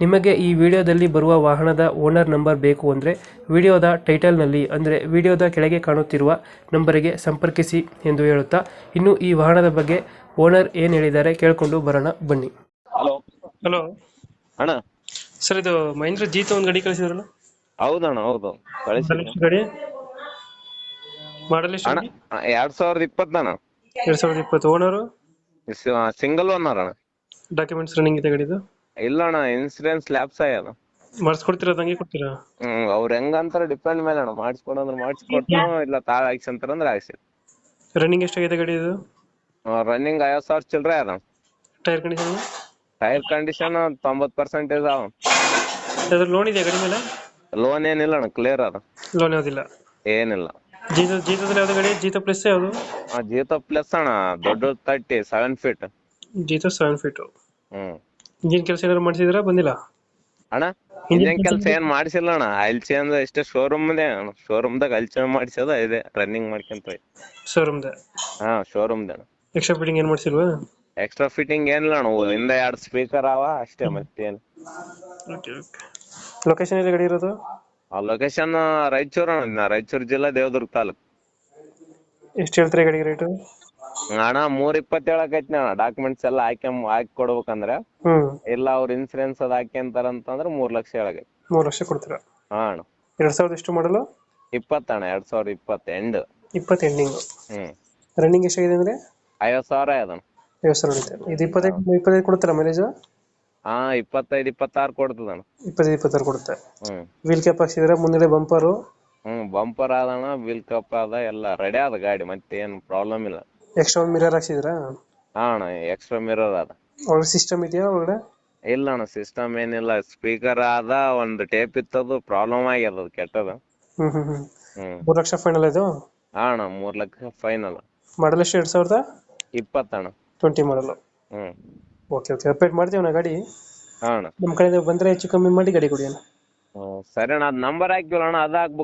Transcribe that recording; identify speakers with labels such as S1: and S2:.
S1: ನಿಮಗೆ ಈ ವಿಡಿಯೋದಲ್ಲಿ ಬರುವ ವಾಹನದ ಓನರ್ ನಂಬರ್ ಬೇಕು ಅಂದರೆ ವಿಡಿಯೋದ ಟೈಟಲ್ನಲ್ಲಿ ಅಂದರೆ ವಿಡಿಯೋದ ಕೆಳಗೆ ಕಾಣುತ್ತಿರುವ ನಂಬರಿಗೆ ಸಂಪರ್ಕಿಸಿ ಎಂದು ಹೇಳುತ್ತಾ ಇನ್ನು ಈ ವಾಹನದ ಬಗ್ಗೆ ಓನರ್ ಏನು ಹೇಳಿದ್ದಾರೆ ಕೇಳಿಕೊಂಡು ಬರೋಣ ಬನ್ನಿ.
S2: ಹಲೋ.
S1: ಹಲೋ.
S2: ಅಣ್ಣ.
S1: ಸರ್ ಇದು ಮಹೇಂದ್ರ ಜೀತ ಒಂದು ಗಡಿ ಕಳಿಸಿದ್ರಲ್ಲ?
S2: ಹೌದಣ್ಣ ಹೌದು. ಕಳಿಸಿ
S1: ಗಾಡಿ? ಮಾಡಲ್ ಎಷ್ಟು
S2: ಅಣ್ಣ ಎರಡ್ ಸಾವಿರದ ಇಪ್ಪತ್ತಣ್ಣ.
S1: ಎರಡ್ ಸಾವಿರದ ಇಪ್ಪತ್ತು ಓನರು?
S2: ಸಿಂಗಲ್ ಓನರ್ ಅಣ್ಣ.
S1: ಡಾಕ್ಯುಮೆಂಟ್ಸ್ ರನ್ನಿಂಗ್ ಇದೆ ಗಾಡಿದು?
S2: ಇಲ್ಲ ಅಣ್ಣ ಇನ್ಸೂರೆನ್ಸ್ ಲ್ಯಾಪ್ಸ್ ಆಗ್ಯದ.
S1: ಮಾಡಿಸ್ಕೊಡ್ತೀರಾ ತಂಗಿ ಕೊಡ್ತೀರಾ?
S2: ಹ್ಮ್ ಅವ್ರ ಹೆಂಗಂತಾರ ಡಿಪೆಂಡ್ ಮೇಲೆ ಅಣ್ಣ ಮಾಡಿಸ್ಕೊಡಂದ್ರ ಮಾಡಿಸ್ಕೊಟ್ನು ಇಲ್ಲ ತಾಳ ಹಾಕ್ಸಂತಾರ ಅಂದ್ರ ಹಾಕ್ಸಿ.
S1: ರನ್ನಿಂಗ್ ಎಷ್ಟಾಗಿದೆ ಗಾಡಿ ಇದು?
S2: ರನ್ನಿಂಗ್ ಐವತ್ ಸಾವಿರ ಚಿಲ್ರೆ ಅದ
S1: ಟೈರ್ ಕಂಡೀಷನ್
S2: ಟೈರ್ ಕಂಡೀಷನ್ ತೊಂಬತ್ ಪರ್ಸೆಂಟ್ ಇದಾವ
S1: ಅದ್ರ ಲೋನ್ ಇದೆ ಗಾಡಿ ಮೇಲೆ?
S2: ಲೋನ್ ಏನಿಲ್ಲ ಅಣ್ಣ ಕ್ಲಿಯರ್ ಅದ.
S1: ಲೋನ್ ಯಾವುದಿಲ್ಲ?
S2: ಏನಿಲ್ಲ.
S1: ಜೀತ ಜೀತದಲ್ಲಿ ಯಾವ್ದು ಗಾಡಿ? ಜೀತ ಪ್ಲಸ್ ಯಾವುದು?
S2: ಆ ಜೀತ ಪ್ಲಸ್ ಅಣ್ಣ ದೊಡ್ಡ ತರ್ಟಿ ಸೆವೆನ್ ಫೀಟ್
S1: ಜೀತ ಸೆವೆನ್ ಫೀಟ್
S2: ಹ್ಮ್.
S1: ಇಂಜಿನ್ ಕೆಲಸ ಏನಾದ್ರು ಮಾಡಿಸಿದ್ರ ಬಂದಿಲ್ಲ?
S2: ಅಣ್ಣ ಇಂಜಿನ್ ಕೆಲಸ ಏನ್ ಮಾಡಿಸಿಲ್ಲ ಅಣ್ಣ. ಆಯಿಲ್ ಚೇಂಜ್ ಇಷ್ಟೇ ಶೋರೂಮ್ ಇದೆ. ಅಣ್ಣ ಶೋರೂಮ್ ದಾಗ ಆಯಿಲ್ ಚೇಂಜ್ ಮಾಡಿಸೋದ ಇದೆ. ರನ್ನಿಂಗ್ ಮಾಡ್ಕೊಂತ ಶೋರೂಮ್
S1: ದ
S2: ಹಾ ಶೋರೂಮ್ ದ
S1: ಎಕ್ಸ್ಟ್ರಾ ಫಿಟ್ಟಿಂಗ್ ಏನ್ ಮಾಡಿಸಿಲ್ವಾ?
S2: ಎಕ್ಸ್ಟ್ರಾ ಫಿಟ್ಟಿಂಗ್ ಏನಿಲ್ಲ ಅಣ್ಣ. ಹಿಂದೆ ಎರಡು ಸ್ಪೀಕರ್ ಅವ ಅಷ್ಟೇ ಮತ್ತೇನು.
S1: ಲೊಕೇಶನ್ ಎಲ್ಲಿ ಗಾಡಿ ಇರೋದು?
S2: ಆ ಲೊಕೇಶನ್ ರಾಯಚೂರು ಅಣ್ಣ. ರಾಯಚೂರು ಜಿಲ್ಲಾ ದೇವದುರ್ಗ ತಾಲೂಕು.
S1: ಎಷ್ಟು ಹೇಳ್ತಾರೆ ಗಾಡಿ ರೇಟು
S2: ಅಣ್ಣ ಮೂರ್ ಇಪ್ಪತ್ತೇಳು ಆಕೈತಿ ಅಣ್ಣ ಡಾಕ್ಯುಮೆಂಟ್ಸ್ ಎಲ್ಲ ಹಾಕಿ ಹಾಕಿ ಕೊಡ್ಬೇಕಂದ್ರೆ
S1: ಹ್ಮ್.
S2: ಇಲ್ಲ ಅವ್ರ ಇನ್ಸೂರೆನ್ಸ್ ಅದ್ ಹಾಕ್ಯಂತಾರ ಅಂತಂದ್ರ ಮೂರ್ ಲಕ್ಷ ಹೇಳಾಗೈತಿ
S1: ಮೂರ್ ಲಕ್ಷ ಕೊಡ್ತೀರಾ?
S2: ಹಾ ಅಣ್ಣ.
S1: ಎರಡ್ ಸಾವಿರದ ಎಷ್ಟು ಮಾಡಲು?
S2: ಇಪ್ಪತ್ತಣ್ಣ ಎರಡ್ ಸಾವಿರದ ಇಪ್ಪತ್ತ ಎಂಡ್
S1: ಇಪ್ಪತ್ತು ಎಂಡಿಂಗ್.
S2: ಹ್ಮ್.
S1: ರನ್ನಿಂಗ್ ಎಷ್ಟಾಗಿದೆ ಅಂದ್ರೆ?
S2: ಐವತ್ ಸಾವಿರ ಅಣ್ಣ
S1: ಐವತ್ತು ಸಾವಿರ ಇದು ಇಪ್ಪತ್ತೈದು ಇಪ್ಪತ್ತೈದು ಕೊಡ್ತೀರಾ ಮ್ಯಾನೇಜರ್
S2: ಹಾ ಇಪ್ಪತ್ತೈದ್ ಇಪ್ಪತ್ತಾರು ಕೊಡ್ತದಣ್ಣ.
S1: ಇಪ್ಪತ್ತೈದು ಇಪ್ಪತ್ತಾರು ಕೊಡುತ್ತೆ.
S2: ಹ್ಮ್.
S1: ವೀಲ್ ಕ್ಯಾಪ್ ಹಾಕ್ಸಿದ್ರೆ ಮುಂದೆ ಬಂಪರು
S2: ಹ್ಮ್ ಬಂಪರ್ ಆದಣ್ಣ ವೀಲ್ ಕಪ್ ಅದ ಎಲ್ಲ ರೆಡಿ ಅದ ಗಾಡಿ ಮತ್ತೇನ್ ಪ್ರಾಬ್ಲಮ್ ಇಲ್ಲ.
S1: ಎಕ್ಸ್ಟ್ರಾ ಮಿರರ್ ಹಾಕ್ಸಿದ್ರಾ?
S2: ಹಾ ಅಣ್ಣ ಎಕ್ಸ್ಟ್ರಾ ಮಿರರ್ ಅದ.
S1: ಒಳಗೆ ಸಿಸ್ಟಮ್ ಇದೆಯಾ ಒಳಗಡೆ?
S2: ಇಲ್ಲ ಅಣ್ಣ ಸಿಸ್ಟಮ್ ಏನಿಲ್ಲ. ಸ್ಪೀಕರ್ ಅದ ಒಂದು ಟೇಪ್ ಇತ್ತದು ಪ್ರಾಬ್ಲಮ್ ಆಗ್ಯದ ಅದು ಕೆಟ್ಟದ.
S1: ಹ್ಞೂ ಹ್ಞೂ ಹ್ಞೂ
S2: ಹ್ಮ್.
S1: ಮೂರು ಲಕ್ಷ ಫೈನಲ್ ಇದು?
S2: ಹಾ ಅಣ್ಣ ಮೂರ್ ಲಕ್ಷ ಫೈನಲ್
S1: ಮಾಡಲ್ ಎಷ್ಟು ಎರಡು ಸಾವಿರದ?
S2: ಇಪ್ಪತ್ತಣ್ಣ
S1: ಟ್ವೆಂಟಿ ಮಾಡಲ್
S2: ಹ್ಮ್.
S1: ಓಕೆ ಓಕೆ ಅಪ್ಡೇಟ್ ಮಾಡ್ತೀವಿ ನಾ ಗಾಡಿ.
S2: ಹಾ ಅಣ್ಣ.
S1: ನಮ್ಮ ಕಡೆಯಿಂದ ಬಂದರೆ ಹೆಚ್ಚು ಕಮ್ಮಿ ಮಾಡಿ ಗಾಡಿ ಕೊಡಿ ಅಣ್ಣ.
S2: ಹ್ಮ್. ಸರಿ ಅಣ್ಣ ಅದ್ ನಂಬರ್ ಹಾಕಿವಲ್ಲ ಅಣ್ಣ ಅದ ಹಾಕ್ಬೇಕು.